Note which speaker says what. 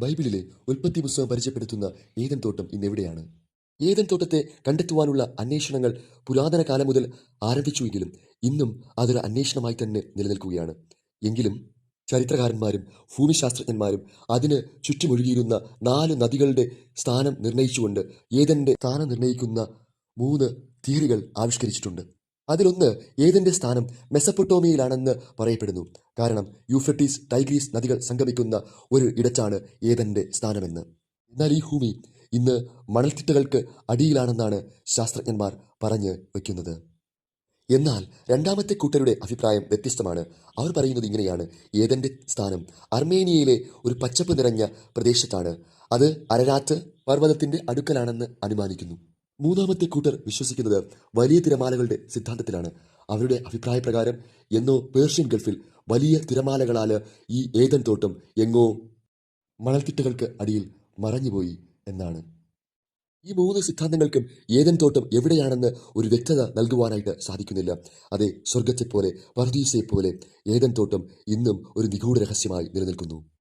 Speaker 1: ബൈബിളിലെ ഉൽപ്പത്തി പുസ്തകം പരിചയപ്പെടുത്തുന്ന ഏതൻ തോട്ടം ഇന്നെവിടെയാണ്? ഏതൻ തോട്ടത്തെ കണ്ടെത്തുവാനുള്ള അന്വേഷണങ്ങൾ പുരാതന കാലം മുതൽ ആരംഭിച്ചുവെങ്കിലും ഇന്നും അതൊരു അന്വേഷണമായി തന്നെ നിലനിൽക്കുകയാണ്. എങ്കിലും ചരിത്രകാരന്മാരും ഭൂമിശാസ്ത്രജ്ഞന്മാരും അതിന് ചുറ്റുമൊഴുകിയിരുന്ന നാല് നദികളുടെ സ്ഥാനം നിർണയിച്ചുകൊണ്ട് ഏതന്റെ സ്ഥാനം നിർണയിക്കുന്ന മൂന്ന് തിയറികൾ ആവിഷ്കരിച്ചിട്ടുണ്ട്. അതിലൊന്ന് ഏതിന്റെ സ്ഥാനം മെസപ്പൊട്ടോമിയയിലാണെന്ന് പറയപ്പെടുന്നു. കാരണം യൂഫ്രട്ടീസ് ടൈഗ്രീസ് നദികൾ സംഗമിക്കുന്ന ഒരു ഇടച്ചാണ് ഏതന്റെ സ്ഥാനമെന്ന്. എന്നാൽ ഈ ഭൂമി ഇന്ന് മണൽത്തിട്ടകൾക്ക് അടിയിലാണെന്നാണ് ശാസ്ത്രജ്ഞന്മാർ പറഞ്ഞു വയ്ക്കുന്നത്. എന്നാൽ രണ്ടാമത്തെ കൂട്ടരുടെ അഭിപ്രായം വ്യത്യസ്തമാണ്. അവർ പറയുന്നത് ഇങ്ങനെയാണ്. ഏതന്റെ സ്ഥാനം അർമേനിയയിലെ ഒരു പച്ചപ്പ് നിറഞ്ഞ പ്രദേശത്താണ്. അത് അരരാത്ത് പർവതത്തിന്റെ അടുക്കലാണെന്ന് അനുമാനിക്കുന്നു. മൂന്നാമത്തെ കൂട്ടർ വിശ്വസിക്കുന്നത് വലിയ തിരമാലകളുടെ സിദ്ധാന്തത്തിലാണ്. അവരുടെ അഭിപ്രായപ്രകാരം എന്നോ പേർഷ്യൻ ഗൾഫിൽ വലിയ തിരമാലകളാൽ ഈ ഏതൻ തോട്ടം എങ്ങോ മണൽത്തിട്ടകൾക്ക് അടിയിൽ മറഞ്ഞുപോയി എന്നാണ്. ഈ മൂന്ന് സിദ്ധാന്തങ്ങൾക്കും ഏതൻ തോട്ടം എവിടെയാണെന്ന് ഒരു വ്യക്തത നൽകുവാനായിട്ട് സാധിക്കുന്നില്ല. അതെ സ്വർഗത്തെപ്പോലെ പർദീസയെപ്പോലെ ഏതൻ തോട്ടം ഇന്നും ഒരു നിഗൂഢ രഹസ്യമായി നിലനിൽക്കുന്നു.